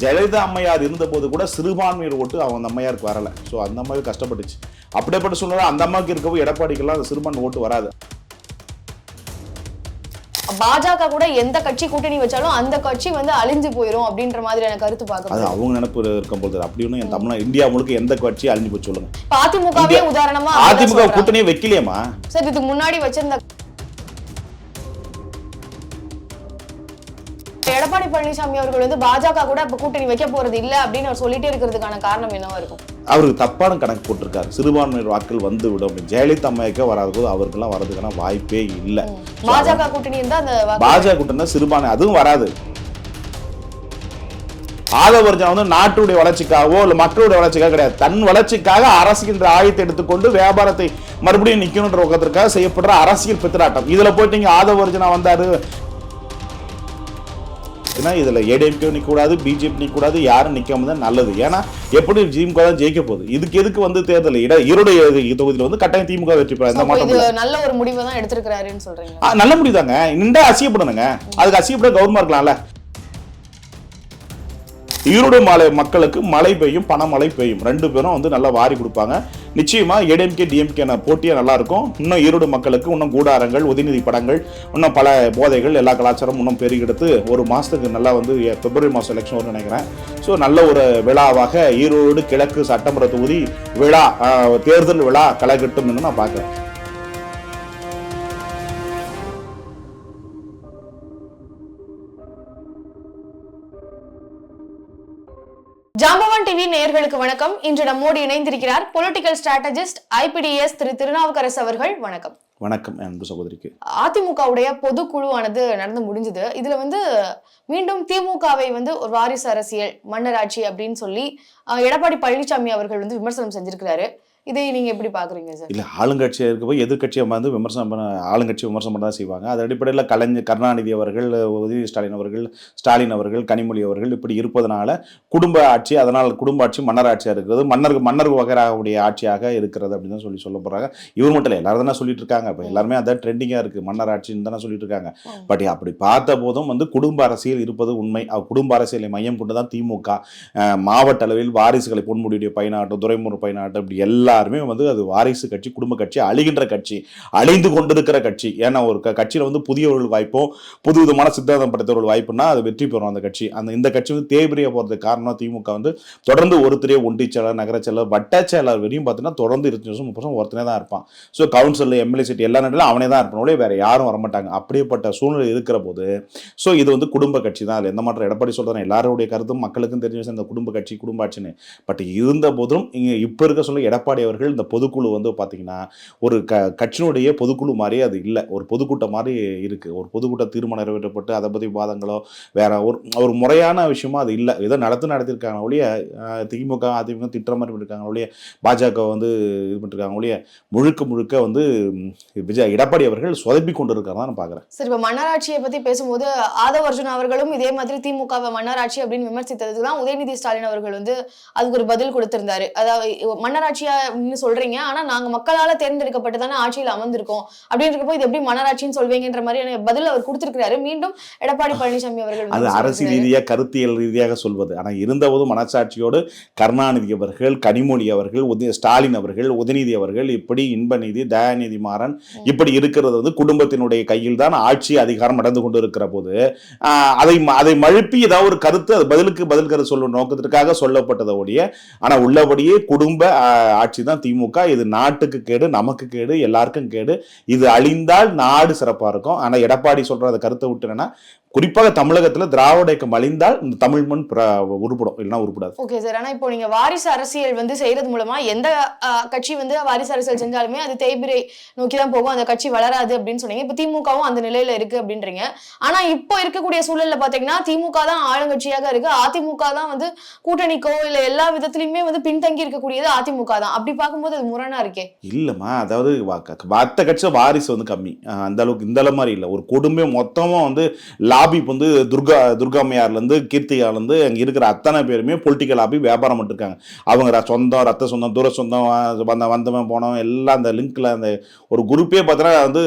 ஜெயலலிதா அம்மையார் இருந்தபோது கூட சிறுபான்மையர் ஓட்டு அவங்க அம்மையாருக்கு வரல. ஸோ அந்த அம்மாவே கஷ்டப்பட்டுச்சு. அப்படிப்பட்ட சூழ்நிலை அந்த அம்மாவுக்கு இருக்கவும் எடப்பாடிக்கெல்லாம் அந்த சிறுபான்மை ஓட்டு வராது. பாஜக கூட எந்த கட்சி கூட்டணி வச்சாலும் அந்த கட்சி வந்து அழிஞ்சு போயிரும் அப்படின்ற மாதிரியான கருத்து அது பார்க்க அவங்க நினைப்பு இருக்கும் போது. அப்படி ஒன்றும் என் தமிழ்நாடு இந்தியா முழுக்க எந்த கட்சி அழிஞ்சு போச்சு சொல்லுங்க. அதிமுகவே உதாரணமா அதிமுக. கூட்டணியே வைக்கலையேம்மா? சார் இதுக்கு முன்னாடி வச்சிருந்த எடப்பாடி பழனிசாமி அவர்கள் வந்து பாஜக கூட இப்ப கூட்டணி வைக்க போறது இல்ல அப்படின்னு அவர் சொல்லிட்டே இருக்கிறதுக்கான காரணம் என்னவா இருக்கும்? அவருக்கு தப்பான கணக்கு போட்டிருக்காரு. சிறுபான்மையினர் வாக்கள் வந்து விடும். ஜெயலலிதா அம்மையாக்கே வராத போது அவருக்கெல்லாம் வர்றதுக்கான வாய்ப்பே இல்லை. பாஜக கூட்டணி இருந்தா அந்த பாஜக கூட்டம் தான் சிறுபான்மை அதுவும் வராது. ஆதவர்ஜன் வந்து நாட்டுடைய வளர்ச்சிக்காகவோ இல்ல மக்களுடைய வளர்ச்சிக்காக கிடையாது. தன் வளர்ச்சிக்காக அரசியல் ஆயத்தை எடுத்துக்கொண்டு வியாபாரத்தை மறுபடியும் நிக்கணுன்ற நோக்கத்திற்காக செய்யப்படுற அரசியல் பித்தராட்டம். இதுல போயிட்டு இங்க ஆதவர்ஜனா வந்தாரு ஏன்னா இதுல ஏடிஎம்கே நிக்க கூடாது பிஜேபி நிக்க கூடாது யாரும் நிக்காம தான் நல்லது. ஏன்னா எப்படி திமுக தான் ஜெயிக்க போகுது? இதுக்கு எதுக்கு வந்து தேர்தல்? இட ஈரோடு தொகுதியில் வந்து கட்டாயம் திமுக வெற்றி பெற. நல்ல ஒரு முடிவை தான் எடுத்திருக்கிறாருன்னு சொல்றீங்க. நல்ல முடிதாங்க நின்றா அசியப்படணுங்க. அதுக்கு அசியப்பட கவர்மெண்ட் இருக்கலாம்ல. ஈரோடு மாலை மக்களுக்கு மழை பெய்யும் பணமழை பெய்யும். ரெண்டு பேரும் வந்து நல்லா வாரி கொடுப்பாங்க. நிச்சயமா ஏடிஎம்கே டிஎம்கே போட்டியாக நல்லா இருக்கும். இன்னும் ஈரோடு மக்களுக்கு இன்னும் கூடாரங்கள் உதயநிதி படங்கள் இன்னும் பல போதைகள் எல்லா கலாச்சாரமும் இன்னும் பெருகெடுத்து ஒரு மாதத்துக்கு நல்லா வந்து பிப்ரவரி மாதம் எலெக்ஷன் வரும்னு நினைக்கிறேன். ஸோ நல்ல ஒரு விழாவாக ஈரோடு கிழக்கு சட்டமன்ற தொகுதி விழா தேர்தல் விழா களைகட்டும் என்று நான் பார்க்குறேன். டிவி நேயர்களுக்கு வணக்கம். இன்று நம்மோடு இணைந்திருக்கிறார் political strategist IPDS Thiru Thirunavukkarasu அவர்கள். வணக்கம். வணக்கம் அன்பு சகோதரிக்கு. அதிமுகவுடைய பொதுக்குழுவானது நடந்து முடிஞ்சது. இதுல வந்து மீண்டும் திமுகவை வந்து ஒரு வாரிசு அரசியல் மன்னராட்சி அப்படின்னு சொல்லி எடப்பாடி பழனிசாமி அவர்கள் வந்து விமர்சனம் செஞ்சிருக்கிறாரு. இதை நீங்க எப்படி பாக்குறீங்க சார்? இல்லை ஆளுங்கட்சியாக இருக்க போய் எதிர்கட்சியை வந்து விமர்சனம் பண்ண ஆளுங்கட்சி விமர்சனம் பண்ண தான் செய்வாங்க. அது அடிப்படையில் கலைஞர் கருணாநிதி அவர்கள் உதயநிதி ஸ்டாலின் அவர்கள் ஸ்டாலின் அவர்கள் கனிமொழி அவர்கள் இப்படி இருப்பதனால குடும்ப ஆட்சி அதனால் குடும்ப ஆட்சி மன்னர் ஆட்சியாக இருக்கிறது. மன்னருக்கு மன்னர் வகையாகக்கூடிய ஆட்சியாக இருக்கிறது அப்படின்னு தான் சொல்லி சொல்ல போகிறாங்க இவர் மட்டும் இல்லை எல்லாரும் தானே சொல்லிட்டு இருக்காங்க. இப்போ எல்லாருமே அதான் ட்ரெண்டிங்காக இருக்குது மன்னர் ஆட்சின்னு தானே சொல்லிட்டு இருக்காங்க. பட் அப்படி பார்த்த போதும் வந்து குடும்ப அரசியல் இருப்பது உண்மை. குடும்ப அரசியலை மையம் கொண்டு தான் திமுக மாவட்ட அளவில் வாரிசுகளை பொன்முடியுடைய பயனாட்டம் துரைமுறை பயனாட்டம் இப்படி எல்லாருமே வந்து அது வாரிசு கட்சி குடும்ப கட்சி அழிகின்ற கட்சி அழிந்து கொண்டிருக்கிற கட்சி. ஏன்னா ஒரு கட்சியில் வந்து புதியவர்கள் வாய்ப்பும் புது விதமான சித்தாந்தம் படைத்தவர்கள் வாய்ப்புனா அது வெற்றி பெறும் அந்த கட்சி. அந்த இந்த கட்சி வந்து தேய்பிரியா போறதுக்கு காரணம் திமுக வந்து தொடர்ந்து ஒருத்தரே ஒன்றிய செயலர் நகர செயலர் வட்ட செயலர் வரையும் பார்த்தீங்கன்னா தொடர்ந்து இருபத்தஞ்சு வருஷம் முப்பது வருஷம் ஒருத்தனே தான் இருப்பான். ஸோ கவுன்சில் எம்எல்ஏ சீட் எல்லா நேரத்திலும் அவனே தான் இருப்பானோட வேற யாரும் வரமாட்டாங்க. அப்படிப்பட்ட சூழ்நிலை இருக்கிற போது ஸோ இது வந்து குடும்ப கட்சி தான். அதில் எந்த மாற்றம் எடப்பாடி சொல்கிறேன் எல்லாருடைய கருத்தும் மக்களுக்கும் தெரிஞ்சு இந்த குடும்ப கட்சி குடும்ப ஆட்சின்னு. பட் இருந்த போதும் இங்கே இப்போ இருக்க சொல்ல எடப்பாடி அவர்கள் இந்த பொதுக்குழு வந்து பார்த்தீங்கன்னா ஒரு க கட்சியினுடைய பொதுக்குழு மாதிரி அது இல்லை. ஒரு பொதுக்கூட்டம் மாதிரி இருக்குது ஒரு பொதுக்கூட்ட தீர்மானம் நிறைவேற்றப்பட்டு அதை பற்றி விவாதங்களோ வேற ஒரு ஒரு முறையான விஷயமா அது இல்லை. ஏதோ நடத்து நடத்திருக்காங்க ஒழிய திமுக அதிமுக திட்டுற மாதிரி பண்ணிருக்காங்க ஒழிய பாஜக வந்து இது பண்ணிருக்காங்க ஒழிய முழுக்க முழுக்க வந்து விஜய் எடப்பாடி அவர்கள் சொதப்பி கொண்டு இருக்காங்க நான் பார்க்குறேன் சரி இப்போ மன்னராட்சியை பற்றி பேசும்போது ஆதவ அர்ஜுன் அவர்களும் இதே மாதிரி திமுகவை மன்னராட்சி அப்படின்னு விமர்சித்ததுக்கு தான் உதயநிதி ஸ்டாலின் அவர்கள் வந்து அதுக்கு ஒரு பதில் கொடுத்திருந்தாரு. அதாவது மன்னராட்சியா அப்படின்னு சொல்றீங்க. ஆனா நாங்க மக்களால தேர்ந்தெடுக்கப்பட்டு தானே ஆட்சியில் அமர்ந்திருக்கோம். அப்படின்னு இருக்கப்போ இது எப்படி மன்னராட்சின்னு சொல்வீங்கன்ற மாதிரியான பதில் அவர் கொடுத்திருக்கிறாரு. மீண்டும் எடப்பாடி பழனிசாமி அவர்கள் அது அரசியல். ரீதியாக கருத்தியல் ரீதியாக சொல்வது. ஆனால் இருந்தபோது மனசாட்சியோடு கருணாநிதி அவர்கள் கனிமொழி அவர்கள் ஸ்டாலின் அவர்கள் உதயநிதி அவர்கள் இப்படி இன்பநிதி தயாநிதி மாறன் இப்படி இருக்கிறது வந்து குடும்பத்தினுடைய கையில் தான் ஆட்சி அதிகாரம் நடந்து கொண்டு இருக்கிற போது அதை அதை மழுப்பி ஏதாவது ஒரு கருத்து அது பதிலுக்கு பதில் கருத்து சொல்லும் நோக்கத்திற்காக சொல்லப்பட்டதை ஒழிய ஆனால் உள்ளபடியே குடும்ப ஆட்சி தான் திமுக. இது நாட்டுக்கு கேடு நமக்கு கேடு எல்லாருக்கும் கேடு. இது அழிந்தால் நாடு சிறப்பாக இருக்கும். ஆனால் எடப்பாடி சொல்கிற அந்த கருத்தை விட்டு குறிப்பாக தமிழகத்தில் திராவிட இயக்கம் அழிந்தால் இந்த தமிழ் மண் உருப்படும் இல்லைன்னா உருப்படாது. ஓகே சார் ஆனா இப்போ நீங்க வாரிசு அரசியல் வந்து செய்யறது மூலமா எந்த கட்சி வந்து வாரிசு அரசியல் செஞ்சாலுமே அது தேய்பிரை நோக்கி தான் போகும் அந்த கட்சி வளராது அப்படின்னு சொன்னீங்க. இப்போ திமுகவும் அந்த நிலையில இருக்கு அப்படின்றீங்க. ஆனா இப்போ இருக்கக்கூடிய சூழல்ல பாத்தீங்கன்னா திமுக தான் ஆளுங்கட்சியாக இருக்கு. அதிமுக தான் வந்து கூட்டணிக்கோ இல்ல எல்லா விதத்திலயுமே வந்து பின்தங்கி இருக்கக்கூடியது அதிமுக தான். அப்படி பார்க்கும்போது அது முரணா இருக்கே? இல்லைம்மா. அதாவது மத்த கட்சியில் வாரிசு வந்து கம்மி. அந்த அளவுக்கு இந்த மாதிரி இல்லை. ஒரு குடும்பம் மொத்தமாக வந்து லாபி இப்போ வந்து துர்கா துர்காமையார்லேருந்து கீர்த்திகாலேருந்து அங்கே இருக்கிற அத்தனை பேருமே பொலிட்டிக்கல் லாபி வியாபாரம் பண்ணிருக்காங்க அவங்க சொந்தம் ரத்த சொந்தம் தூர சொந்தம் வந்த வந்தவன் போனவன் எல்லாம் அந்த லிங்க்ல அந்த ஒரு குரூப்பே பார்த்தீங்கன்னா வந்து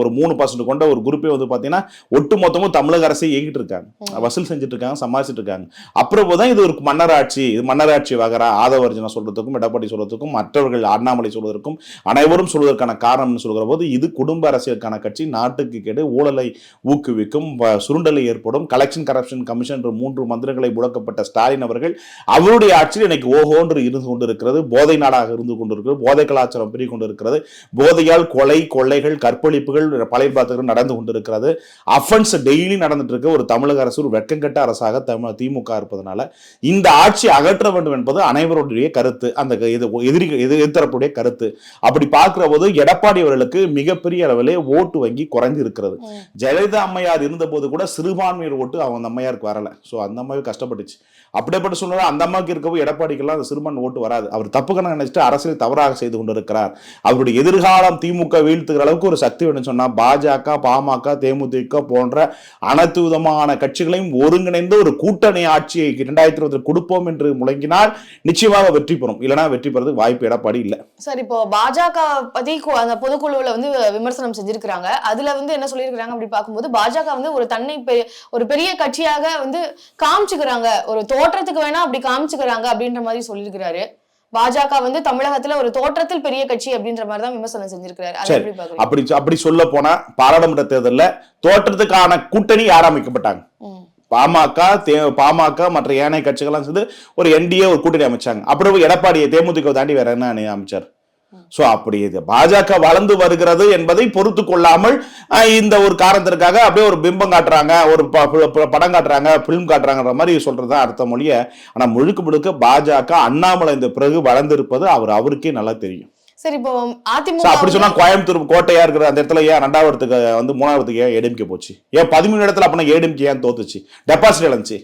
ஒரு மூணு பர்சன்ட் கொண்ட ஒரு குரூப்பே வந்து பார்த்தீங்கன்னா ஒட்டு மொத்தமும் தமிழக அரசை இயக்கிட்டு இருக்காங்க. வசூல் செஞ்சுட்டு இருக்காங்க சமாளிச்சுட்டு இருக்காங்க. அப்புறம் தான் இது ஒரு மன்னராட்சி இது மன்னராட்சி வகரா ஆதவர்ஜனா சொல்றதுக்கும் எடப்பாடி சொல்றதுக்கும் மற்றவர்கள் அண்ணாமலை சொல்வதற்கும் அனைவரும் சொல்வதற்கான காரணம்னு சொல்கிற போது இது குடும்ப அரசியலுக்கான கட்சி நாட்டுக்கு கேடு ஊழலை ஊக்குவிக்கும் வ- சுருண்டலை ஏற்படும். கலெக்ஷன் கரப்ஷன் கமிஷன் மூன்று மந்திரங்களை முழக்கப்பட்ட ஸ்டாலின் அவர்கள் அவருடைய ஆட்சியில் இன்னைக்கு ஓஹோன்று இருந்து கொண்டிருக்கிறது. போதை நாடாக இருந்து கொண்டிருக்கிறது. போதை கலாச்சாரம் பெருகி கொண்டிருக்கிறது. போதையால் கொலை கொள்ளைகள் கற்பழிப்புகள் பழைய பாத்துகள் நடந்து கொண்டிருக்கிறது. அஃபென்ஸ் டெய்லி நடந்துட்டு இருக்க. ஒரு தமிழக அரசு ஒரு வெட்கங்கெட்ட அரசாக தமிழ் திமுக இருப்பதனால இந்த ஆட்சி அகற்ற வேண்டும் என்பது அனைவருடைய கருத்து. அந்த எதிரி எதிர் எதிர்த்தரப்புடைய கருத்து. அப்படி பார்க்கிற போது எடப்பாடி அவர்களுக்கு மிகப்பெரிய அளவிலே ஓட்டு வங்கி குறைந்து இருக்கிறது. ஜெயலலிதா அம்மையார் இருந்தபோது கூட சிறுபான்மையர் ஓட்டு அவங்க அந்த அம்மையாருக்கு வரல. ஸோ அந்த அம்மாவே கஷ்டப்பட்டுச்சு. அப்படிப்பட்ட சூழ்நிலை அந்த அம்மாவுக்கு இருக்கவும் எடப்பாடிக்கெல்லாம் அந்த சிறுபான்மை ஓட்டு வராது. அவர் தப்பு கணக்கு நினைச்சிட்டு அரசியல் தவறாக செய்து கொண்டிருக்கிறார். அவருடைய எதிர்காலம் திமுக வீழ்த்துகிற அளவுக்கு ஒரு சக்தி வேணும்னு சொன்னா பாஜக பாமக தேமுதிக போன்ற அனைத்து விதமான கட்சிகளையும் ஒருங்கிணைந்து ஒரு கூட்டணி ஆட்சியை இரண்டாயிரத்தி இருபத்தி கொடுப்போம் என்று முழங்கினால் நிச்சயமாக வெற்றி பெறும். இல்லைன்னா வெற்றி பெறதுக்கு வாய்ப்பு எடப்பாடி இல்லை. சார் இப்போ பாஜக பத்தி அந்த பொதுக்குழுவில் வந்து விமர்சனம் செஞ்சிருக்கிறாங்க. அதுல வந்து என்ன சொல்லியிருக்கிறாங்க அப்படி பார்க்கும்போது பாஜக வந்து ஒரு தன் பெ- ஒரு பெரிய கட்சியாக வந்து காமிச்சுக்கிறாங்க. ஒரு தோற்றத்துக்கு வேணா அப்படி காமிச்சுக்கிறாங்க அப்படின்ற மாதிரி சொல்லியிருக்கிறாரு. பாஜக வந்து தமிழகத்துல ஒரு தோற்றத்தில் பெரிய கட்சி அப்படின்ற மாதிரி தான் விமர்சனம் செஞ்சிருக்கிறாரு. அப்படி அப்படி சொல்ல போனா பாராளுமன்ற தேர்தலில் தோற்றத்துக்கான கூட்டணி யார் அமைக்கப்பட்டாங்க. பாமக தே பாமக மற்ற ஏனைய கட்சிகள்லாம் சேர்ந்து ஒரு என்டிஏ ஒரு கூட்டணி அமைச்சாங்க. அப்புறம் எடப்பாடியை தேமுதிக தாண்டி வேற என்ன அமைச்சார்? சோ அப்படி இது பாஜக வளர்ந்து வருகிறது என்பதை பொறுத்து கொள்ளாமல் இந்த ஒரு காரணத்திற்காக அப்படியே ஒரு பிம்பம் காட்டுறாங்க ஒரு படம் காட்டுறாங்க பிலிம் காட்டுறாங்கன்ற மாதிரி சொல்றதுதான் அர்த்த மொழிய ஆனா முழுக்க முழுக்க பாஜக அண்ணாமலை இந்த பிறகு வளர்ந்திருப்பது அவர் அவருக்கே நல்லா தெரியும். சரி இப்போ அதிமுக அப்படி சொன்னா கோயம்புத்தூர் கோட்டையா இருக்கிற அந்த இடத்துல ஏன் ரெண்டாவதுக்கு வந்து மூணாவதுக்கு ஏன் ஏடிஎம்கே போச்சு? ஏன் பதிமூணு இடத்துல அப்படின்னா ஏடிஎம்கே ஏன் தோத்துச்சு? டெபாசிட் இழந்துச்சு?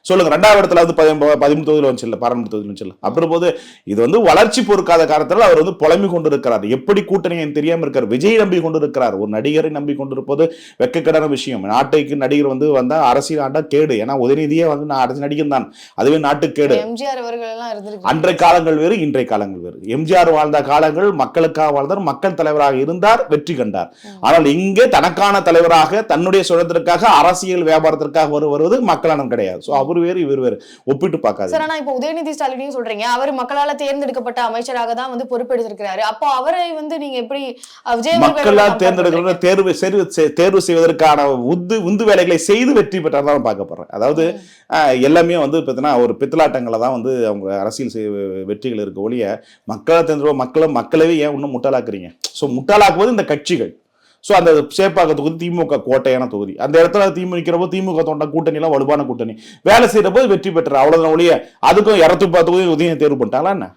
சொல்லுங்க ரெண்டாவது இடத்துல வந்து பதிமூ- பதிமூணு தொகுதியில் வந்துச்சு இல்லை பாராளுமன்ற தொகுதியில் வந்துச்சு அப்படி போது இது வந்து வளர்ச்சி பொறுக்காத காரணத்தில் அவர் வந்து புலம்பி கொண்டு இருக்கிறார் எப்படி கூட்டணி எனக்கு தெரியாம இருக்கார்? விஜய் நம்பி கொண்டு இருக்கிறார் ஒரு நடிகரை நம்பி கொண்டிருப்பது வெக்கக்கடான விஷயம். நாட்டுக்கு நடிகர் வந்து வந்தா அரசியல் ஆண்டா கேடு. ஏன்னா உதயநிதியே வந்து நான் அரசு நடிகன் தான். அதுவே நாட்டுக்கு கேடு. எம்ஜிஆர் அவர்கள் அன்றைய காலங்கள் வேறு இன்றைய காலங்கள் வேறு. எம்ஜிஆர் வாழ்ந்த காலங்கள் மக்களுக்காக வாழ்ந்தார் மக்கள் தலைவராக இருந்தார் வெற்றி கண்டார். ஆனால் இங்கே தனக்கான தலைவராக தன்னுடைய சுதந்திரத்திற்காக அரசியல் வியாபாரத்திற்காக வரு- வருவது மக்களானம் கிடையாது. சோ அவர் வேறு இவர் வேறு. ஒப்பிட்டு பார்க்காது சார் ஆனா இப்போ உதயநிதி ஸ்டாலினையும் சொல்றீங்க. அவர் மக்களால தேர்ந்தெடுக்கப்பட்ட அமைச்சராக தான் வந்து பொறுப்பெடுத்திருக்கிறாரு. அப்போ அவரை வந்து நீங்க எப்படி விஜய் மக்களால் தேர்ந்தெடுக்கிற தேர்வு தேர்வு செய்வதற்கான உந்து உந்து வேலைகளை செய்து வெற்றி பெற்றார் தான் பார்க்க போறேன். அதாவது எல்லாமே வந்து பார்த்தீங்கன்னா ஒரு பித்தலாட்டங்களை தான் வந்து அவங்க அரசியல் செய் வெற்றிகள் இருக்க ஒழிய மக்களை தேர்ந்தெடுக்க மக்களை மக்களவே ஏன் இன்னும் முட்டாளாக்குறீங்க? ஸோ முட்டாளாக்குவது இந்த கட்சிகள். ஸோ அந்த சேப்பாக்க தொகுதி திமுக கோட்டையான தொகுதி. அந்த இடத்துல திமுக நிற்கிறப்போ திமுக தொண்ட கூட்டணிலாம் வலுவான கூட்டணி. வேலை செய்யற போது வெற்றி பெற்றார். அவ்வளவுதான் ஒழிய அதுக்கும் இரநூத்தி தொகுதி உதயம் தேர்வு பண்ணிட்டாங்களா என்ன.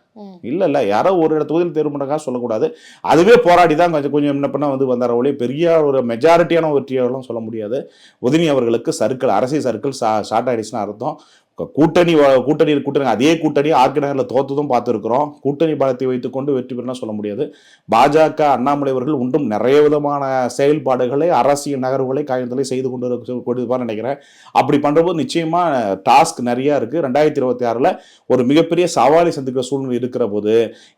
இல்ல இல்ல யாரோ ஒரு இடத்துல தொகுதியில் தேர்வு பண்ணக்கா சொல்லக்கூடாது. அதுவே போராடி தான் கொஞ்சம் கொஞ்சம் என்ன பண்ண வந்து வந்தார ஒழிய பெரிய ஒரு மெஜாரிட்டியான வெற்றியாலும் சொல்ல முடியாது. உதவி அவர்களுக்கு சர்க்கிள் அரசியல் சர்க்கிள் ஷார்ட் ஆயிடுச்சுன்னு அர்த்தம். கூட்டணி கூட்டணி கூட்டணி அதே கூட்டணி ஆர்கனைசர்ல தோத்ததும் பார்த்துருக்கிறோம். கூட்டணி பலத்தை வைத்துக்கொண்டு வெற்றி பெறலாம் சொல்ல முடியாது. பாஜக அண்ணாமலை அவர்கள் ஒன்றும் நிறைய விதமான செயல்பாடுகளை அரசியல் நகர்வுகளை காயங்களை செய்து கொண்டு கொண்டிருப்பார்னு நினைக்கிறேன். அப்படி பண்றபோது நிச்சயமா டாஸ்க் நிறைய இருக்கு. ரெண்டாயிரத்தி இருபத்தி ஆறுல ஒரு மிகப்பெரிய சவாலை சந்திக்கிற சூழ்நிலை இருக்கிற போது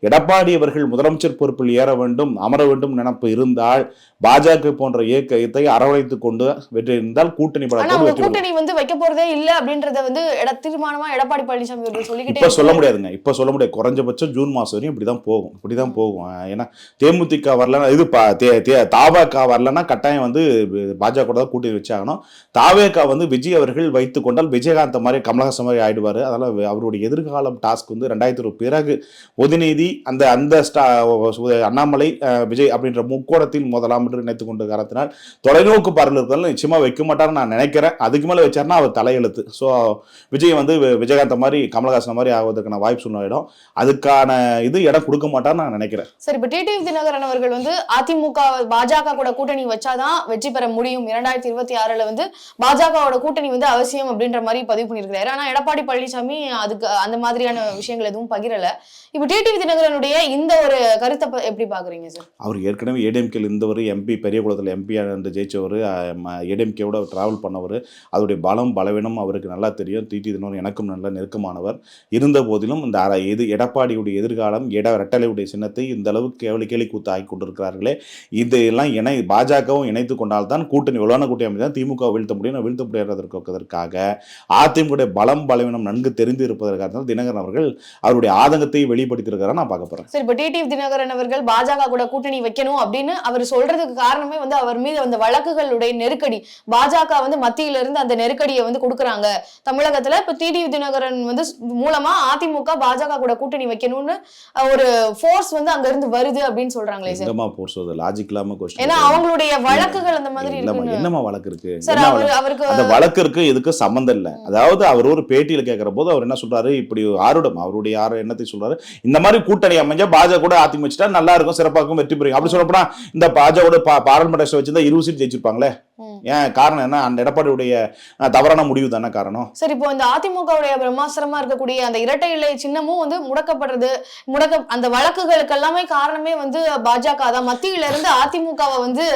எடப்பாடி அவர்கள் முதலமைச்சர் பொறுப்பில் ஏற வேண்டும் அமர வேண்டும் நினைப்பு இருந்தால் பாஜக போன்ற இயக்கத்தை அரவணைத்துக் கொண்டு வெற்றி இருந்தால் கூட்டணி பெறும். கூட்டணி வந்து வைக்க போறதே இல்ல அப்படின்றத வந்து எட தீர்மானமா எடப்பாடி பழனிசாமி அவர்கள் சொல்லிக்கிட்டே இப்ப சொல்ல. முடியாதுங்க. இப்ப சொல்ல முடியாது. குறைஞ்சபட்சம் ஜூன் மாசம் வரையும் இப்படிதான் போகும். இப்படிதான் போகும். ஏன்னா தேமுதிக வரலன்னா இது பா- தே- தே- தாவேகா வரலன்னா கட்டாயம் வந்து பாஜக கூட தான் கூட்டணி வச்சாகணும். தாவேகா வந்து விஜய் அவர்கள் வைத்துக் கொண்டால் விஜயகாந்த் மாதிரி கமலஹாசன் மாதிரி ஆயிடுவாரு. அதனால அவருடைய எதிர்காலம் டாஸ்க் வந்து ரெண்டாயிரத்தி பிறகு உதயநிதி அந்த அந்த அண்ணாமலை விஜய் அப்படின்ற முக்கோணத்தில் முதலாம் என்று நினைத்துக் கொண்ட காரணத்தினால் தொலைநோக்கு பார்வையில் நிச்சயமா வைக்க மாட்டாருன்னு நான் நினைக்கிறேன். அதுக்கு மேல வச்சாருன்னா அவர் தலையெழுத்து. ஸோ விஜய் வந்து விஜயகாந்த் மாதிரி கமலஹாசன் மாதிரி ஆவதற்கான வாய்ப்பு சூழ்நிலையிடும் அதுக்கான இது இடம் கொடுக்க மாட்டான்னு நான் நினைக்கிறேன். சரி இப்ப டிடிவி தினகரன் அவர்கள் வந்து அதிமுக பாஜக கூட கூட்டணி வச்சாதான் வெற்றி பெற முடியும். இரண்டாயிரத்தி இருபத்தி ஆறுல வந்து பாஜகவோட கூட்டணி வந்து அவசியம் அப்படின்ற மாதிரி பதிவு பண்ணியிருக்காரு ஆனா எடப்பாடி பழனிசாமி அதுக்கு அந்த மாதிரியான விஷயங்கள் எதுவும் பகிரல. இப்ப டிடிவி தினகரனுடைய இந்த ஒரு கருத்தை எப்படி பாக்குறீங்க சார் அவர் ஏற்கனவே ஏடிஎம்கேல இருந்தவர் எம்பி பெரிய குளத்தில் எம்பி என்று ஜெயிச்சவர். ஏடிஎம்கேவோட ட்ராவல் பண்ணவர். அதோடைய பலம் பலவீனம் அவருக்கு நல்லா தெரியும். டிடி தினகரன் எனக்கும் நல்ல நெருக்கமானவர். இருந்த போதிலும் இந்த அர- எது எடப்பாடியுடைய எதிர்காலம் எட ரெட்டலையுடைய சின்னத்தை இந்த அளவுக்கு கேவலி கேலி கூத்து ஆகி கொண்டிருக்கிறார்களே. இதெல்லாம் இணை பாஜகவும் இணைத்து கொண்டால்தான் கூட்டணி வலுவான கூட்டணி அமைதான் திமுக வீழ்த்த முடியும் வீழ்த்த முடியாததற்காக அதிமுக பலம் பலவீனம் நன்கு தெரிந்து இருப்பதற்காக தினகரன் அவர்கள் அவருடைய ஆதங்கத்தை வெளிப்படுத்தியிருக்கிறார் நான் பார்க்க போறேன். சரி இப்ப டிடிவி தினகரன் அவர்கள் பாஜக கூட கூட்டணி வைக்கணும் அப்படின்னு அவர் சொல்றதுக்கு காரணமே வந்து அவர் மீது அந்த வழக்குகளுடைய நெருக்கடி. பாஜக வந்து மத்தியிலிருந்து அந்த நெருக்கடியை வந்து கொடுக்குறாங்க. தமிழகத்துல இப்ப டிடிவி தினகரன் வந்து மூலமா அதிமுக பாஜக கூட கூட்டணி வைக்கணும்னு ஒரு ஃபோர்ஸ் வந்து அங்க இருந்து வருது அப்படின்னு சொல்றாங்களே சார். எங்கம்மா போர்ஸ் லாஜிக் இல்லாம ஏன்னா அவங்களுடைய வழக்குகள் அந்த மாதிரி என்னம்மா வழக்கு இருக்கு? சார்? அவருக்கு அந்த வழக்கு இருக்கு இதுக்கு சம்மந்தம் இல்ல. அதாவது அவர் ஒரு பேட்டியில கேட்கிற போது அவர் என்ன சொல்றாரு? இப்படி ஆருடம் அவருடைய யார எண்ணத்தை சொல்றாரு. இந்த மாதிரி கூட்டணி அமைஞ்சா பாஜக கூட அதிமுக வச்சுட்டா நல்லா இருக்கும் சிறப்பா இருக்கும் வெற்றி பெறும். அப்படி சொல்லப்போனா இந்த பாஜக பாராளுமன்ற வச்சிருந்தா இருபது சீட் ஜெயிச்சிருப்பாங்களே. ஏன் காரணம் என்ன? அந்த எடப்பாடியுடைய தவறான முடிவு தானே காரணம்? சரி இப்போ இந்த அதிமுகவுடைய பிரம்மாஸ்திரமா இருக்கக்கூடிய அந்த இரட்டை இலை சின்னமும் வந்து முடக்கப்படுறது முடக்க அந்த வழக்குகளுக்கு எல்லாமே காரணமே வந்து பாஜக தான். மத்தியில இருந்து அதிமுகவை வந்து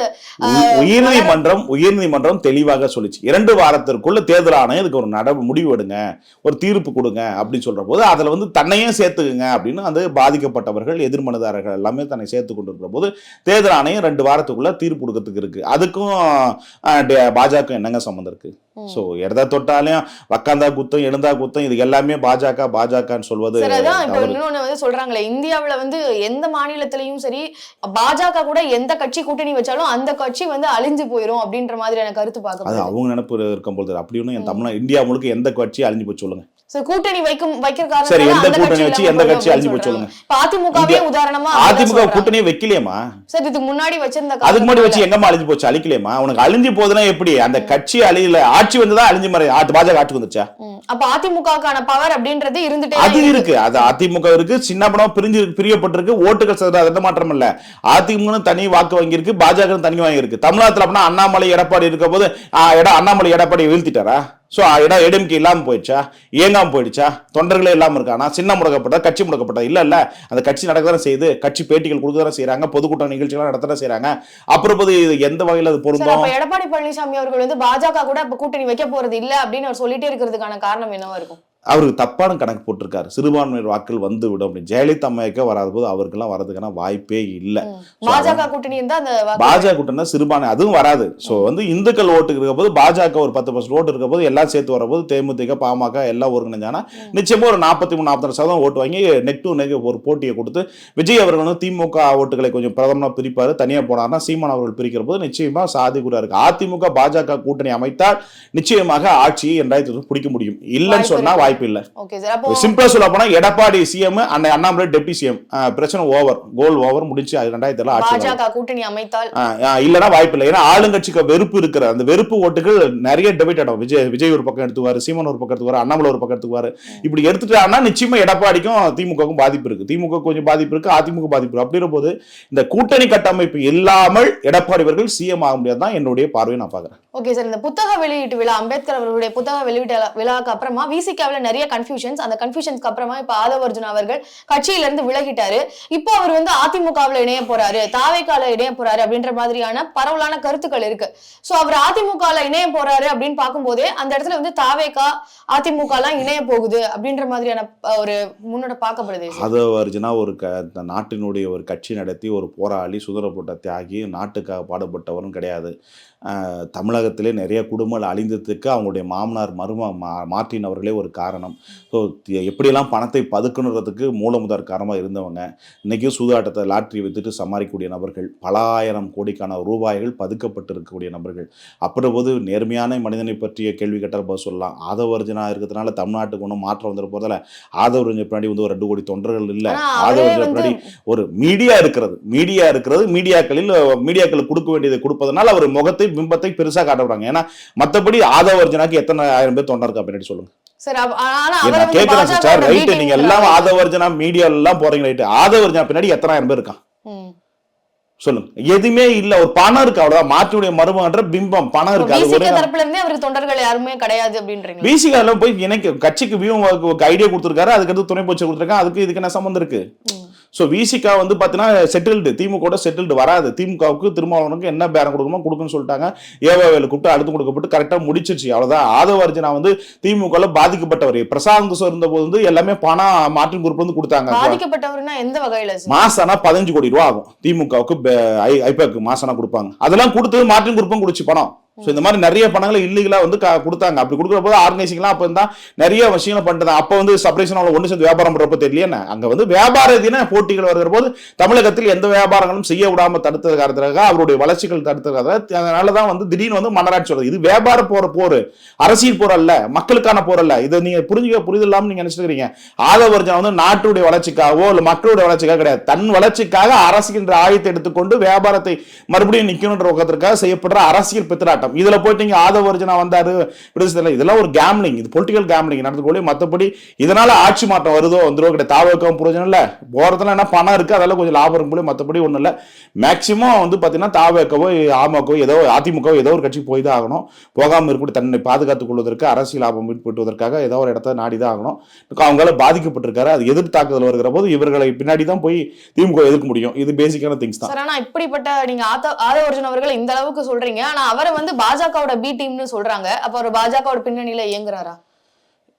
உயர்நீதிமன்றம் உயர்நீதிமன்றம் தெளிவாக சொல்லிச்சு. இரண்டு வாரத்திற்குள்ள தேர்தல் ஆணையம் இதுக்கு ஒரு நட முடிவு எடுங்க ஒரு தீர்ப்பு கொடுங்க அப்படின்னு சொல்ற போது அதுல வந்து தன்னையும் சேர்த்துக்குங்க அப்படின்னு அந்த பாதிக்கப்பட்டவர்கள் எதிர்மனுதாரர்கள் எல்லாமே தன்னை சேர்த்து கொண்டு இருக்கிற போது தேர்தல் ஆணையம் ரெண்டு வாரத்துக்குள்ள தீர்ப்பு கொடுக்கறதுக்கு இருக்கு. அதுக்கும் பாஜக என்னங்க சம்மந்தம் இருக்கு? சோ எடதா தொட்டாலையும் வக்காந்தா குத்தம் எழுந்தா குத்தம் இது எல்லாமே பாஜக பாஜகன்னு சொல்வது வந்து சொல்றாங்களே இந்தியாவுல வந்து எந்த மாநிலத்திலயும் சரி பாஜக கூட எந்த கட்சி கூட்டணி வச்சாலும் அந்த கட்சி வந்து அழிஞ்சு போயிரும் அப்படின்ற மாதிரியான கருத்து அது பார்க்கப்படுது அவங்க நினைப்பு இருக்கும் போது அப்படி ஒன்றும் என் தமிழ்நாடு இந்தியா முழுக்க எந்த கட்சி அழிஞ்சு போச்சு சொல்லுங்க. சரி கூட்டணி வைக்கும் வைக்கிற சரி, எந்த கூட்டணி வச்சு எந்த கட்சி அழிஞ்சு போச்சு சொல்லுங்க. அதிமுகவே உதாரணமா அதிமுக. கூட்டணியே வைக்கலையேமா சரி இதுக்கு முன்னாடி வச்சிருந்த அதுக்கு முன்னாடி வச்சு எங்கம்மா அழிஞ்சு போச்சு? அழிக்கலையேமா உனக்கு அழிஞ்சு போகுதுன்னா எப்படி? அந்த கட்சி அழியல ஆட்சி வந்ததா அழிஞ்சு மறை பாஜக ஆட்சி வந்துச்சா. அப்ப அதிமுகவுக்கான பவர் அப்படின்றது இருந்துட்டே அது இருக்கு. அது அதிமுக இருக்கு. சின்ன படம் பிரிஞ்சு பிரியப்பட்டிருக்கு. ஓட்டுகள் சதவீதம் அது மாற்றம் இல்ல. அதிமுக தனி வாக்கு வாங்கி இருக்கு பாஜக தனி வாங்கி இருக்கு தமிழ்நாட்டுல அப்படின்னா அண்ணாமலை எடப்பாடி இருக்க போது அண்ணாமலை எடப்பாடி வீழ்த்திட்டாரா? சோ இடம் ஏடிஎம்கே இல்லாம போயிடுச்சா? இயங்காம போயிடுச்சா? தொண்டர்களே இல்லாம இருக்கானா? சின்ன முடக்கப்பட்டா கட்சி முடக்கப்பட்டா இல்ல இல்ல. அந்த கட்சி நடக்கதானே செய்யுது. கட்சி பேட்டிகள் கொடுக்கதானே செய்றாங்க. பொதுக்கூட்ட நிகழ்ச்சிகள் நடத்ததான் செய்றாங்க. அப்புறம் போது இது எந்த வகையில அது பொருந்தும்? எடப்பாடி பழனிசாமி அவர்கள் வந்து பாஜக கூட கூட்டணி வைக்க போறது இல்ல அப்படின்னு அவர் சொல்லிட்டே இருக்கிறதுக்கான காரணம் என்னவா இருக்கும்? அவருக்கு தப்பான கணக்கு போட்டிருக்காரு. சிறுபான்மையினர் வாக்கள் வந்து விடும் அப்படி ஜெயலலிதா அம்மையாக்க வராத போது அவருக்கெல்லாம் வரதுக்கான வாய்ப்பே இல்லை. பாஜக கூட்டணி பாஜக கூட்டம்னா சிறுபான்மை அதுவும் வராது. ஸோ வந்து இந்துக்கள் ஓட்டுக்கு இருக்க போது பாஜக ஒரு பத்து பர்சன்ட் ஓட்டு இருக்க போது எல்லாம் சேர்த்து வரப்போது தேமுதிக பாமக எல்லாம் ஒருங்கிணைஞ்சானா நிச்சயமா ஒரு நாற்பத்தி மூணு நாற்பத்தி சதவீதம் ஓட்டு வாங்கி நெக் டு நெக் ஒரு போட்டியை கொடுத்து விஜய் அவர்கள் வந்து திமுக ஓட்டுகளை கொஞ்சம் பிரதமராக பிரிப்பாரு தனியாக போனார்னா சீமான் அவர்கள் பிரிக்கிற போது நிச்சயமா சாதிக்குறா இருக்கு. அதிமுக பாஜக கூட்டணி அமைத்தால் நிச்சயமாக ஆட்சியை இரண்டாயிரத்தி இருபது பிடிக்க முடியும். இல்லைன்னு சொன்னா. வாய்ப்பு இல்லை சிம்பிளா சொல்ல போனா எடப்பாடி சிஎம் அண்ணன் அண்ணாமலை டெப்டி சிஎம் பிரச்சனை ஓவர் கோல் ஓவர் முடிஞ்சு அது ரெண்டாயிரத்தி ஏழு பாஜக கூட்டணி அமைத்தால் இல்லைன்னா வாய்ப்பு இல்லை ஏன்னா ஆளுங்கட்சிக்கு வெறுப்பு இருக்கிற அந்த வெறுப்பு ஓட்டுகள் நிறைய டெபிட் ஆடும் விஜய் விஜய் ஒரு பக்கம் எடுத்துக்குவாரு சீமான் ஒரு பக்கம் எடுத்துக்குவாரு அண்ணாமலை ஒரு பக்கம் எடுத்துக்குவாரு. இப்படி எடுத்துட்டாங்கன்னா நிச்சயமா எடப்பாடிக்கும் திமுகவுக்கும் பாதிப்பு இருக்கு. திமுக கொஞ்சம் பாதிப்பு இருக்கு அதிமுக பாதிப்பு அப்படிங்கிற போது இந்த கூட்டணி கட்டமைப்பு இல்லாமல் எடப்பாடி அவர்கள் சிஎம் ஆக முடியாது தான் என்னுடைய பார்வையை நான் பார்க்கறேன். ஓகே சார் இந்த புத்தக வெளியீட்டு விழா அம்பேத்கர் அவர்களுடைய புத்தக வெளியீட்டு விழாக்கு அப்புறமா விசிகாவில் நிறைய கன்ஃபியூஷன்ஸ் அந்த கன்ஃபியூஷன்ஸ்க்கு அப்புறமா இப்போ ஆதவ அர்ஜுன் அவர்கள் கட்சியில இருந்து விலகிட்டாரு. இப்போ அவர் வந்து அதிமுகவில் இணைய போறாரு. தாவேக்கால இணைய போறாரு அப்படின்ற மாதிரியான பரவலான கருத்துக்கள் இருக்கு. சோ அவர் அதிமுகவில் இணைய போறாரு அப்படின்னு பார்க்கும்போதே அந்த இடத்துல வந்து தாவேக்கா அதிமுக எல்லாம் இணைய போகுது அப்படின்ற மாதிரியான ஒரு முன்னோட பார்க்கப்படுது. சார். அர்ஜுனா ஒரு க நாட்டினுடைய ஒரு கட்சி நடத்தி ஒரு போராளி சுதந்திர போட்ட தியாகி நாட்டுக்காக பாடுபட்டவரும் கிடையாது. ஆஹ் தமிழகத்திலே நிறைய குடும்பங்கள் அழிந்ததுக்கு அவங்களுடைய மாமனார் மரும மா அவர்களே ஒரு காரணம். ஸோ எப்படியெல்லாம் பணத்தை பதுக்கணுறதுக்கு மூலமுதார் காரணமாக இருந்தவங்க இன்றைக்கும் சூதாட்டத்தை லாட்ரி வித்துட்டு சமாளிக்கக்கூடிய நபர்கள் பல ஆயிரம் கோடிக்கான ரூபாய்கள் பதுக்கப்பட்டு இருக்கக்கூடிய நபர்கள். அப்புறம் போது நேர்மையான மனிதனை பற்றிய கேள்வி கேட்டால் பதில் சொல்லலாம். ஆதவர்ஜனா இருக்கிறதுனால தமிழ்நாட்டுக்கு ஒன்றும் மாற்றம் வந்துட போதில் ஆதவர்ஜன் பின்னாடி வந்து ஒரு ரெண்டு கோடி தொண்டர்கள் இல்லை. ஆதவர்ஜன் பின்னாடி ஒரு மீடியா இருக்கிறது. மீடியா இருக்கிறது மீடியாக்களில் மீடியாக்களுக்கு கொடுக்க வேண்டியதை கொடுப்பதனால அவர் முகத்தை பிம்பத்தை பெருசாக காட்டுறாங்க ஏன்னா மற்றபடி ஆதவர்ஜனாக்கு எத்தனை ஆயிரம் பேர் தொண்டர் இருக்கா பின்னாடி சொல்லுங்க. கேட்கிறேன் சிஸ்டர் ரைட்டு நீங்க எல்லாம். ஆதவர்ஜனா மீடியா எல்லாம் போறீங்க ரைட்டு ஆதவர்ஜனா பின்னாடி எத்தனாயிரம் பேர் இருக்கான். சொல்லுங்க. எதுவுமே இல்ல. ஒரு பணம் இருக்கு அவ்வளவுதான். மாற்றியுடைய மருமகன்ற பிம்பம் பணம் இருக்கு. அது ஒரே தரப்புல இருந்தே அவருக்கு தொண்டர்கள் யாருமே கிடையாது அப்படின்றீங்க. பிசிகால போய் எனக்கு கட்சிக்கு வியூ ஐடியா கொடுத்துருக்காரு அதுக்கடுத்து துணை போச்சு கொடுத்துருக்காங்க அதுக்கு இதுக்கு என்ன சம்மந்தம் இருக்கு? ஸோ விசிகா வந்து பார்த்தீங்கன்னா செட்டில்டு திமுக செட்டில்டு வராது. திமுகவுக்கு திருமாவளவனுக்கு என்ன பேரம் கொடுக்கணுமோ கொடுக்குன்னு சொல்லிட்டாங்க. ஏவாவேல கூப்பிட்டு அடுத்து கொடுக்கப்பட்டு கரெக்டாக முடிச்சிருச்சு. அவ்வளோதான் ஆதவர்ஜனா வந்து திமுகவில் பாதிக்கப்பட்டவர். பிரசாந்த் கிஷோர் இருந்தபோது வந்து எல்லாமே பணம் மாற்றின் குரூப் வந்து கொடுத்தாங்க. பாதிக்கப்பட்டவர்னா எந்த வகையில மாசானா பதினஞ்சு கோடி ரூபா ஆகும். திமுகவுக்கு ஐபேக்கு மாசானா கொடுப்பாங்க. அதெல்லாம் கொடுத்து மார்டின் குரூப்பும் குடிச்சு பணம். ஸோ இந்த மாதிரி நிறைய பணங்களை இல்லீகலாக வந்து க- கொடுத்தாங்க. அப்படி கொடுக்குற போது ஆர்கனைசிங்லாம் அப்போ இருந்தால் நிறைய விஷயங்களை பண்ணிட்டு அப்போ வந்து சப்ரேஷன் அவங்க ஒன்று சேர்ந்து வியாபாரம் பண்ணுறப்ப தெரியலையே அங்கே வந்து வியாபார ரீதியான போட்டிகள் வருகிற போது தமிழகத்தில் எந்த வியாபாரங்களும் செய்ய விடாமல் தடுத்தது காரணத்துக்காக அவருடைய வளர்ச்சிகள் தடுத்ததுக்காக அதனால தான் வந்து திடீர்னு வந்து மன்னராட்சி வருது இது வியாபார போகிற போர். அரசியல் போர் அல்ல. மக்களுக்கான போர் அல்ல. இதை நீங்கள் புரிஞ்சுக்க புரிதல் இல்லாமல் நீங்கள் நினச்சிருக்கிறீங்க. ஆதவர்ஜன் வந்து நாட்டுடைய வளர்ச்சிக்காகவோ இல்லை மக்களுடைய வளர்ச்சிக்காக கிடையாது. தன் வளர்ச்சிக்காக அரசு என்ற ஆயத்தை எடுத்துக்கொண்டு வியாபாரத்தை மறுபடியும் நிற்கணுன்ற நோக்கத்திற்காக செய்யப்படுற அரசியல் பித்தலாட்டம் இதுல போயிட்டு நீங்க ஆதவர்ஜனா வந்தாரு விடுதலை இதெல்லாம் ஒரு கேம்லிங் இது பொலிட்டிக்கல் கேம்லிங் நடந்துக்கூடிய மத்தபடி இதனால ஆட்சி மாற்றம் வருதோ வந்துருவோ கிட்ட தாவக்கம் புரோஜனம் இல்ல. போறதுல என்ன பணம் இருக்கு? அதெல்லாம் கொஞ்சம் லாபம் இருக்கும் போல மத்தபடி ஒண்ணும் இல்ல. மேக்சிமம் வந்து பாத்தீங்கன்னா தாவக்கவோ அமகவோ ஏதோ அதிமுகவோ ஏதோ ஒரு கட்சி போய் தான் ஆகணும். போகாம இருக்கக்கூடிய தன்னை பாதுகாத்துக் கொள்வதற்கு அரசியல் லாபம் மீட்பட்டுவதற்காக ஏதோ ஒரு இடத்த நாடி தான் ஆகணும். அவங்களால பாதிக்கப்பட்டிருக்காரு. அது எதிர் தாக்குதல் வருகிற போது இவர்களை பின்னாடி தான் போய் திமுக எதிர்க்க முடியும். இது பேசிக்கான திங்ஸ் தான். சார் ஆனா இப்படிப்பட்ட நீங்க ஆத ஆதவர்ஜன் அவர்கள் இந்த அளவுக்கு சொல்றீங்க. ஆனா அவரை வந்து பாஜகவோட பி டீம்னு சொல்றாங்க. அப்ப அவர் பாஜகவோட பின்னணியில இயங்குறாரா?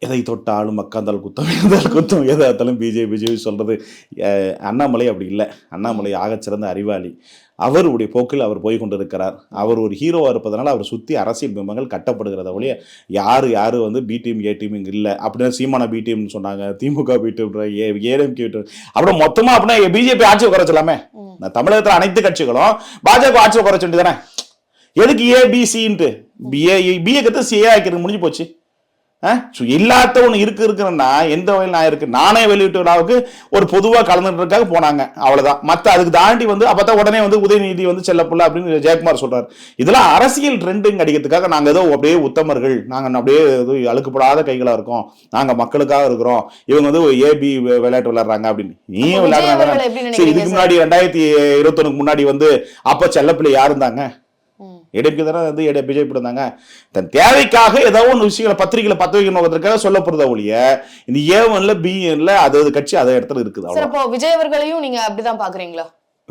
எதை தொட்டாலும் மக்காந்தால் குத்தம் எதால் குத்தம் எதாத்தாலும் பிஜேபி பிஜேபி சொல்றது அஹ், அண்ணாமலை அப்படி இல்லை. அண்ணாமலை ஆகச்சிறந்த அறிவாளி. அவருடைய போக்கில் அவர் போய் கொண்டிருக்கிறார். அவர் ஒரு ஹீரோவா இருப்பதனால அவர் சுத்தி அரசியல் பிம்பங்கள் கட்டப்படுகிறத ஒழிய யாரு யாரு வந்து பி டீம் ஏ டீம் இங்க இல்ல. அப்படின்னா சீமான பி டீம்னு சொன்னாங்க DMK B team A ADMK அப்புறம் மொத்தமா அப்படின்னா பிஜேபி ஆட்சியை குறைச்சலாமே தமிழகத்துல அனைத்து கட்சிகளும் பாஜக ஆட்சியை குறைச்ச வேண்டியதானே எதுக்கு ஏ பிசின்ட்டு பிஏ பிஏ கத்து சிஏ ஆக்கிறது முடிஞ்சு போச்சு. இல்லாத ஒன்று இருக்கு இருக்குன்னா எந்த வகையில் நான் இருக்கு? நானே வெளியிட்ட விழாவுக்கு ஒரு பொதுவாக கலந்துட்டுருக்காக போனாங்க. அவ்வளவுதான். மற்ற அதுக்கு தாண்டி வந்து அப்பதான் உடனே வந்து உதயநிதி வந்து செல்லப்புள்ள அப்படின்னு ஜெயக்குமார் சொல்றாரு. இதெல்லாம் அரசியல் ட்ரெண்டிங் அடிக்கிறதுக்காக நாங்க ஏதோ அப்படியே உத்தமர்கள் நாங்க அப்படியே அழுக்குப்படாத கைகளா இருக்கோம். நாங்க மக்களுக்காக இருக்கிறோம். இவங்க வந்து ஏபி விளையாட்டு விளையாடுறாங்க அப்படின்னு. நீ அப்ப விஜய் விளையாடுறாங்க சரி இதுக்கு? முன்னாடி ரெண்டாயிரத்தி இருபத்தொன்னுக்கு முன்னாடி வந்து அப்ப செல்லப்பிள்ளை யார் எடுப்பு தானே வந்து எடை பிஜேபி இருந்தாங்க. தன் தேவைக்காக ஏதோ ஒன்று விஷயங்களை பத்திரிகையில பத்த வைக்க நோக்கத்திற்காக சொல்லப்படுறத ஒழிய இந்த ஏவன்ல பிஎன்ல அது அது கட்சி அதே இடத்துல இருக்குது. அப்போ விஜய் அவர்களையும் நீங்க அப்படிதான் பாக்குறீங்களா?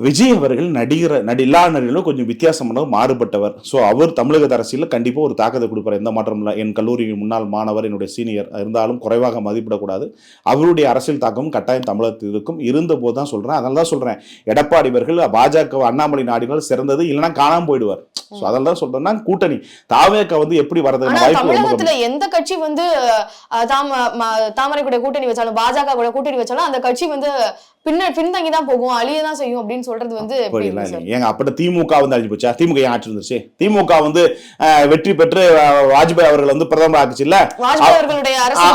விஜய் அவர்கள் நடிகர் நடி எல்லா நடிகர்களும் கொஞ்சம் வித்தியாசமானவர் மாறுபட்டவர். ஸோ அவர் தமிழக அரசியலில் கண்டிப்பாக ஒரு தாக்கத்தை கொடுப்பார். எந்த மாற்றம் இல்லை. என் கல்லூரி முன்னாள் மாணவர் என்னுடைய சீனியர் இருந்தாலும் குறைவாக மதிப்பிடக்கூடாது. அவருடைய அரசியல் தாக்கமும் கட்டாயம் தமிழகத்தில் இருக்கும் இருந்தபோது தான் சொல்கிறேன் அதனால தான் சொல்கிறேன் எடப்பாடி அவர்கள் பாஜக அண்ணாமலை நாடினால் சிறந்தது இல்லைன்னா காணாம போயிடுவார். ஸோ அதனால தான் சொல்கிறேன்னா கூட்டணி. தாவேக்க வந்து எப்படி வரதுக்கான வாய்ப்பு எந்த கட்சி வந்து தாம தாமரை கூட கூட்டணி வச்சாலும் பாஜக கூட கூட்டணி வச்சாலும் அந்த கட்சி வந்து பின்ன பின்தங்கி தான் போகும் அழிய தான் செய்யும் அப்படின்னு சொல்றது வந்து ஏங்க அப்படி திமுக வந்து அழிஞ்சு போச்சா? திமுக ஏன் ஆட்சி இருந்துச்சு திமுக வந்து வெற்றி பெற்று வாஜ்பாய் அவர்கள் வந்து பிரதமர் ஆக்குச்சு இல்ல? வாஜ்பாய் அவர்களுடைய அரசு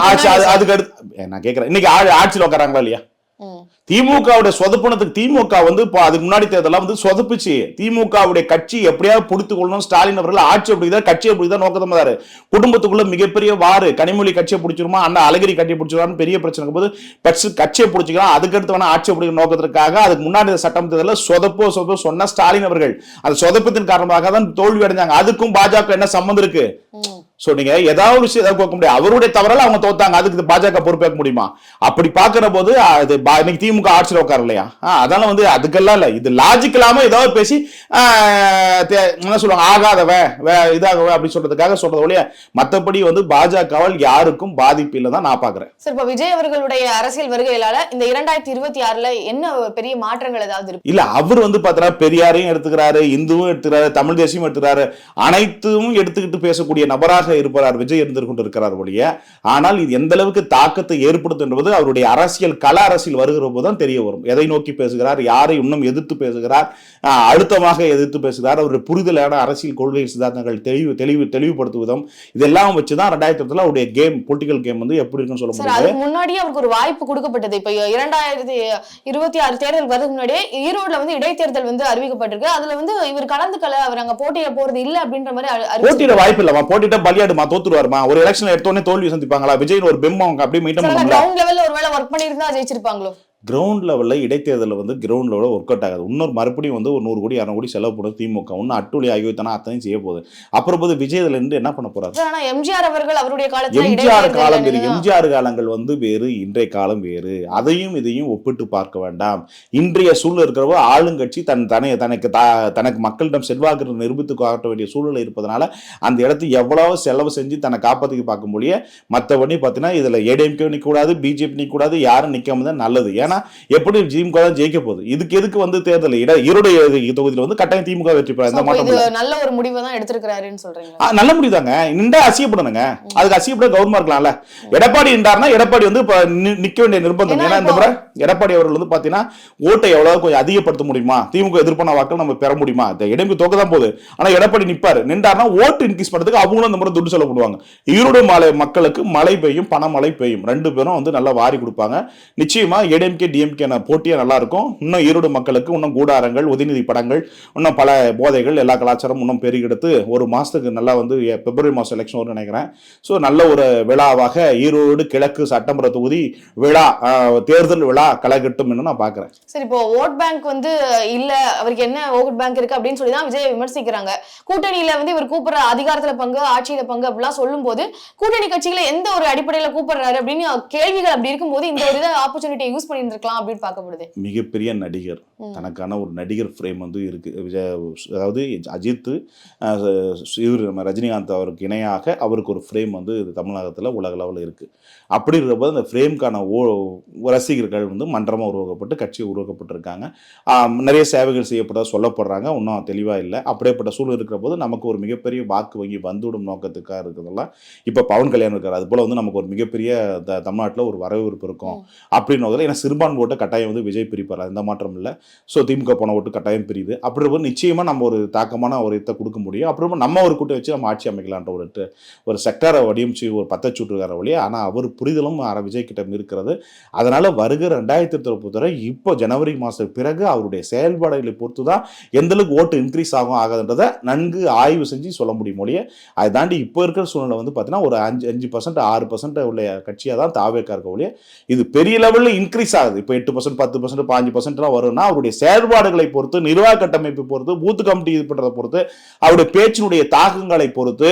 அதுக்கு அடுத்து நான் கேட்கறேன் இன்னைக்கு ஆட்சியில் உட்காராங்களா இல்லையா. திமுகவுடைய சொதப்புனத்துக்கு திமுக வந்து இப்போ அதுக்கு முன்னாடி தேர்தலாம் வந்து சொதப்புச்சு. திமுகவுடைய கட்சி எப்படியாவது பிடித்து கொள்ளணும் ஸ்டாலின் அவர்கள் ஆட்சி அப்படிதான் கட்சியை பிடிதான் நோக்கம் இருந்தாரு குடும்பத்துக்குள்ள மிகப்பெரிய வாரு கனிமொழி கட்சியை பிடிச்சிருமா அண்ணா அழகிரி கட்சியை பிடிச்சிருவான்னு பெரிய பிரச்சனை போது கட்சி கட்சியை பிடிச்சிக்கலாம் அதுக்கடுத்து வேணா ஆட்சி பிடிக்க நோக்கத்திற்காக அதுக்கு முன்னாடி சட்டம் தேர்தலில் சொதப்போ சொதப்போ சொன்ன ஸ்டாலின் அவர்கள். அந்த சொதப்பத்தின் காரணமாக தான் தோல்வி அடைஞ்சாங்க. அதுக்கும் பாஜக என்ன சம்மந்தம் இருக்கு? சோ நீங்க ஏதாவது ஒரு விஷயம் கேட்க முடியாது. அவருடைய தவறால அவங்க தோத்தாங்க. அதுக்கு பாஜக பொறுப்பேற்க முடியுமா? அப்படி பாக்குற போது அது இன்னைக்கு திமுக ஆட்சியில் உட்கார இல்லையா? அதனால வந்து அதுக்கெல்லாம் இல்ல. இது லாஜிக் இல்லாம ஏதாவது பேசி என்ன சொல்லுவாங்க? ஆகாதவன் வே- இதாகவன் அப்படி சொல்றதுக்காக சொல்றது ஒழிய மத்தபடி வந்து பாஜகவால் யாருக்கும் பாதிப்பு இல்லை தான் நான் பாக்குறேன் சார் இப்ப விஜய் அவர்களுடைய அரசியல் வருகையிலால இந்த இரண்டாயிரத்தி இருபத்தி ஆறுல என்ன பெரிய மாற்றங்கள் ஏதாவது இருக்கு? இல்ல அவர் வந்து பாத்தீங்கன்னா பெரியாரையும் எடுத்துக்கிறாரு இந்துவும் எடுத்துக்கிறாரு தமிழ் தேசியம் எடுத்துக்கிறாரு. அனைத்தும் எடுத்துக்கிட்டு பேசக்கூடிய நபராக இருப்பார் விஜய் இருந்து கொண்டு இருக்கிறார் ஒழிய ஆனால் இது எந்த அளவுக்கு தாக்கத்தை ஏற்படுத்தும் என்பது அவருடைய அரசியல் கள அரசியல் வருகிற போதுதான் தெரிய வரும். எதை நோக்கி பேசுகிறார் யாரை இன்னும் எதிர்த்து பேசுகிறார் அழுத்தமாக எதிர்த்து பேசுகிறார் அவருடைய புரிதலான அரசியல் கொள்கை சித்தாந்தங்கள் தெளிவு தெளிவு தெளிவுபடுத்தும் விதம் இதெல்லாம் வச்சுதான் ரெண்டாயிரத்தி இருபதுல அவருடைய கேம் பொலிட்டிக்கல் கேம் வந்து எப்படி இருக்குன்னு சொல்ல முடியாது. முன்னாடியே அவருக்கு ஒரு வாய்ப்பு கொடுக்கப்பட்டது. இப்ப இரண்டாயிரத்தி இருபத்தி ஆறு தேர்தல் வரதுக்கு முன்னாடியே ஈரோட்ல வந்து இடைத்தேர்தல் வந்து அறிவிக்கப்பட்டிருக்கு. அதுல வந்து இவர் கலந்துக்கல அவர் அங்க போட்டியிட போறது இல்ல அப்படின்ற மாதிரி. போட்டியிட வாய்ப்பு இல்ல போட்டிட்ட விளையாடுமா தோத்துருவாருமா ஒரு எலெக்ஷன் எடுத்தோடனே தோல்வி சந்திப்பாங்களா? விஜய் ஒரு பெம் அவங்க அப்படியே முடியல கிரவுண்ட் லெவல்ல ஒருவேளை ஒர்க் பண்ணியிருந்தா ஜெயிச்சிருப்பாங்களோ? கிரவுண்ட் லெவலில் இடைத்தேர்தலில் வந்து கிரவுண்ட் லெவலில் ஒர்க் அவுட் ஆகாது. இன்னொரு மறுபடியும் வந்து ஒரு நூறு கோடி இரநூறு கோடி செலவு போடும் திமுக. இன்னும் அட்டுழி ஆகியோத்தானா அத்தனையும் செய்ய போகுது. அப்புறம் போது விஜய் இதுல இருந்து என்ன பண்ண போறாரு? எம்ஜிஆர் அவர்கள் அவருடைய காலத்துல எம்ஜிஆர் காலம் வேறு. எம்ஜிஆர் காலங்கள் வந்து வேறு இன்றைய காலம் வேறு. அதையும் இதையும் ஒப்பிட்டு பார்க்க வேண்டாம். இன்றைய சூழல் இருக்கிறவ ஆளுங்கட்சி தன் தன தனக்கு தா- தனக்கு மக்களிடம் செல்வாக்கு நிரூபித்து காட்ட வேண்டிய சூழ்நிலை இருப்பதனால அந்த இடத்து எவ்வளவு செலவு செஞ்சு தன்னை காப்பாற்றிக்க பார்க்க முடிய மற்றபடி பார்த்தீங்கன்னா இதில் ஏடிஎம்கே நிற்கக்கூடாது பிஜேபி நிற்கக்கூடாது யாரும் நிற்காம தான் நல்லது. ஏன்னா எப்படி திமுக தான் ஜெயிக்க போகுது. இதுக்கு எதுக்கு வந்து தேர்தல்? இட ஈரோடு தொகுதியில் வந்து கட்டாயம் திமுக வெற்றி பெற எந்த மாற்றம் நல்ல ஒரு முடிவை தான் எடுத்திருக்கிறாருன்னு சொல்றீங்க. நல்ல முடிதாங்க நின்றா அசியப்படணுங்க அதுக்கு அசியப்பட கவர்மெண்ட் இருக்கலாம்ல எடப்பாடி நின்றாருன்னா எடப்பாடி வந்து இப்ப வேண்டிய நிர்பந்தம். ஏன்னா இந்த முறை எடப்பாடி அவர்கள் வந்து பாத்தீங்கன்னா ஓட்டை எவ்வளவு கொஞ்சம் அதிகப்படுத்த முடியுமா? திமுக எதிர்ப்பான வாக்கள் நம்ம பெற முடியுமா? இடம்பு தோக்க தான் போகுது. ஆனா எடப்பாடி நிப்பாரு. நின்றாருன்னா ஓட்டு இன்க்ரீஸ் பண்றதுக்கு அவங்களும் இந்த முறை துட்டு செலவு பண்ணுவாங்க ஈரோடு மலை மக்களுக்கு மழை பெய்யும் பணமழை பெய்யும். ரெண்டு பேரும் வந்து நல்லா வாரி கொடுப்பாங்க. நிச்சயமா ஏடிஎம்கே டிஎம்கே போட்டியா நல்லா இருக்கும் இன்னும் ஈரோடு மக்களுக்கு இன்னும் கூடாரங்கள் உதயநிதி படங்கள் இன்னும் பல போதைகள் எல்லா கலாச்சாரமும் இன்னும் பெருகெடுத்து ஒரு மாசத்துக்கு நல்லா வந்து பிப்ரவரி மாசம் எலெக்ஷன் வரும்னு நினைக்கிறேன். ஸோ நல்ல ஒரு விழாவாக ஈரோடு கிழக்கு சட்டமன்ற தொகுதி விழா தேர்தல் விழா களைகட்டும் என்று நான் பார்க்குறேன். சரி இப்போ ஓட் பேங்க் வந்து இல்ல அவருக்கு என்ன ஓட் பேங்க் இருக்கு அப்படின்னு சொல்லி தான் விஜய் விமர்சிக்கிறாங்க. கூட்டணியில வந்து இவர் கூப்பிடுற அதிகாரத்துல பங்கு ஆட்சியில் பங்கு அப்படிலாம் சொல்லும்போது கூட்டணி கட்சிகளை எந்த ஒரு அடிப்படையில் கூப்பிடுறாரு அப்படின்னு கேள்விகள் அப்படி இருக்கும்போது இந்த ஒரு இதை ஆப்பர்ச்சுனிட்டியை யூஸ் பண்ணியிருந்திருக்கலாம் அப்படின்னு பார்க்கப்படுது. மிகப்பெரிய நடிகர். தனக்கான ஒரு நடிகர் ஃப்ரேம் வந்து இருக்கு. அதாவது அஜித் இவர் நம்ம ரஜினிகாந்த் அவருக்கு இணையாக அவருக்கு ஒரு ஃப்ரேம் வந்து தமிழகத்தில் உலக லெவலில் இருக்கு. அப்படி இருக்கிறப்ப அந்த ஃப்ரேம்க்கான ஓ ரசிகர்கள் வந்து மன்றமாக உருவாக்கப்பட்டு கட்சி உருவாக்கப்பட்டிருக்காங்க. நிறைய சேவைகள் செய்யப்பட்டதாக சொல்லப்படுறாங்க. இன்னும் தெளிவாக இல்லை. அப்படியேப்பட்ட சூழல் இருக்கிற போது நமக்கு ஒரு மிகப்பெரிய வாக்கு வங்கி வந்துவிடும் நோக்கத்துக்காக இருக்கிறதெல்லாம் இப்போ பவன் கல்யாணம் இருக்கார். அது போல் வந்து நமக்கு ஒரு மிகப்பெரிய தமிழ்நாட்டில் ஒரு வரவேற்பு இருக்கும். அப்படின்னு ஏன்னா சிறுபான்மை ஓட்டை கட்டாயம் வந்து விஜய் பிரிப்பார். எந்த மாற்றம் இல்லை. ஸோ திமுக போன ஓட்டு கட்டாயம் பிரியுது. அப்படி நிச்சயமாக நம்ம ஒரு தாக்கமான ஒரு இதை கொடுக்க முடியும். அப்புறமா நம்ம ஒரு கூட்டை வச்சு நம்ம ஆட்சி அமைக்கலான்ற ஒரு ஒரு செக்டாரை வடிவமைச்சு ஒரு பத்த பத்தச்சூட்டுக்கார வழியா ஆனால் அவர் புரிதலும் விஜய் கிட்ட இருக்கிறது. அதனால் வருகிற ரெண்டாயிரத்தி இருபத்தி பொறுத்தவரை இப்போ ஜனவரி மாதத்துக்கு பிறகு அவருடைய செயல்பாடுகளை பொறுத்து தான் எந்த அளவுக்கு ஓட்டு இன்க்ரீஸ் ஆகும் ஆகாதுன்றதை நன்கு ஆய்வு செஞ்சு சொல்ல முடியும் மொழியே அதை தாண்டி இப்போ இருக்கிற சூழ்நிலை வந்து பார்த்தீங்கன்னா ஒரு அஞ்சு அஞ்சு பர்சன்ட் ஆறு பர்சன்ட் உள்ள கட்சியாக தான் தாவேக்கா இருக்க ஒழிய இது பெரிய லெவலில் இன்க்ரீஸ் ஆகுது. இப்போ எட்டு பர்சன்ட் பத்து பர்சன்ட் பாஞ்சு பர்சன்ட்லாம் வரும்னா அவருடைய செயல்பாடுகளை பொறுத்து நிர்வாக கட்டமைப்பு பொறுத்து பூத் கமிட்டி இது பண்ணுறதை பொறுத்து அவருடைய பேச்சினுடைய தாக்கங்களை பொறுத்து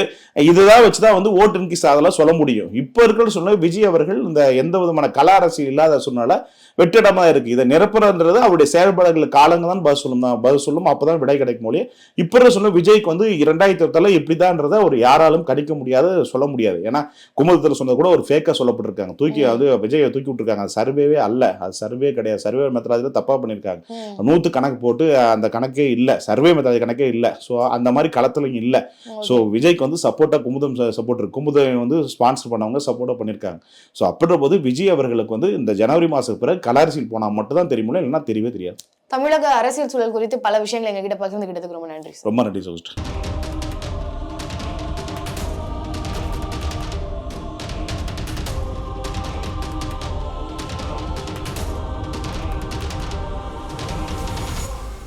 இதுதான் வச்சு தான் வந்து ஓட்டு இன்க்ரீஸ் ஆகலாம் சொல்ல முடியும். இப்போ இருக்கிற சூழ்நிலை விஜய் அவர்கள் இந்த எந்த விதமான கல அரசியல் இல்லாத சூழ்நிலை வெற்றிடமாக இருக்கு. இதை நிரப்புறன்றது அவருடைய செயல்பாடுகள் காலங்க தான் பதில் சொல்லும். தான் பதில் சொல்லும் அப்பதான் விடை கிடைக்கும் மொழியே இப்போ இருக்கிற சூழ்நிலை விஜய்க்கு வந்து இரண்டாயிரத்தி இருபத்தால இப்படிதான்றதை ஒரு யாராலும் கணிக்க முடியாது சொல்ல முடியாது. ஏன்னா குமுதத்தில் சொன்னது கூட ஒரு ஃபேக்காக சொல்லப்பட்டிருக்காங்க. தூக்கி அது விஜயை தூக்கி விட்டுருக்காங்க. சர்வேவே அல்ல. அது சர்வே கிடையாது. சர்வே மெத்தடாஜில் தப்பாக பண்ணியிருக்காங்க. நூற்று கணக்கு போட்டு அந்த கணக்கே இல்லை. சர்வே மெத்தடாஜ் கணக்கே இல்லை. ஸோ அந்த மாதிரி களத்துலையும் இல்லை. ஸோ விஜய்க்கு வந்து சப்போர்ட்டாக குமுதம் சப்போர்ட் குமுதம் வந்து ஸ்பான்சர் பண்ணவங்க சப்போர்ட்டாக பண்ணியிருக்காங்க ஸோ அப்படின்ற போது விஜய் அவர்களுக்கு வந்து இந்த ஜனவரி மாதத்துக்கு பிறகு கலரிசில் போனால் மட்டும் தான் தெரியுமில்ல இல்லைன்னா தெரியவே தெரியாது. தமிழக அரசியல் சூழல் குறித்து பல விஷயங்கள் எங்ககிட்ட பகிர்ந்துகிட்டதுக்கு ரொம்ப நன்றி ரொம்ப நன்றி சொல்லிட்டு